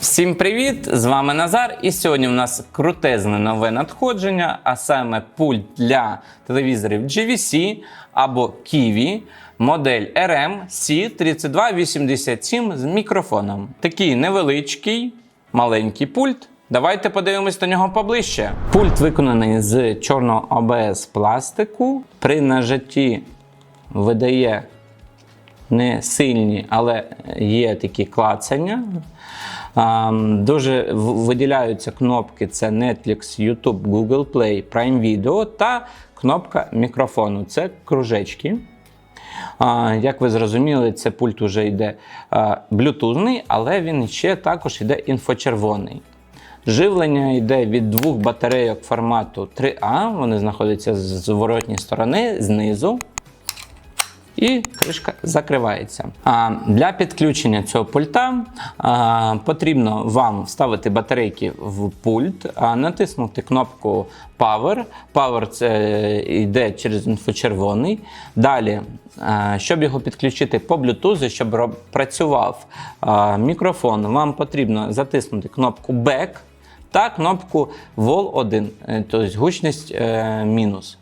Всім привіт! З вами Назар. І сьогодні у нас крутезне нове надходження, а саме пульт для телевізорів GVC або Kiwi, модель RM C3287 з мікрофоном. Такий невеличкий, маленький пульт. Давайте подивимось на нього поближче. Пульт виконаний з чорного АБС пластику. При нажатті видає не сильні, але є такі клацання. Дуже виділяються кнопки: це Netflix, YouTube, Google Play, Prime Video та кнопка мікрофону. Це кружечки. Як ви зрозуміли, це пульт вже йде блютузний, але він ще також йде інфочервоний. Живлення йде від двох батарейок формату 3А. Вони знаходяться з зворотньої сторони, знизу і кришка закривається. А, для підключення цього пульта а, потрібно вам вставити батарейки в пульт, а, натиснути кнопку Power. Power це йде через інфочервоний. Далі, а, щоб його підключити по Bluetooth, щоб працював а, мікрофон, вам потрібно затиснути кнопку Back та кнопку Vol 1, е, тобто гучність е, мінус.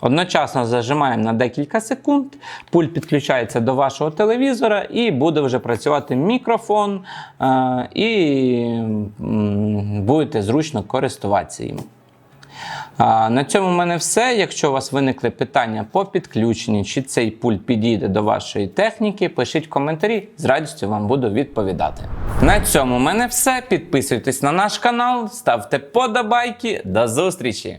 Одночасно зажимаємо на декілька секунд, пульт підключається до вашого телевізора і буде вже працювати мікрофон, е, і будете зручно користуватися їм. На цьому в мене все. Якщо у вас виникли питання по підключенню, чи цей пульт підійде до вашої техніки, пишіть в коментарі, з радістю вам буду відповідати. На цьому в мене все. Підписуйтесь на наш канал, ставте подобайки. До зустрічі!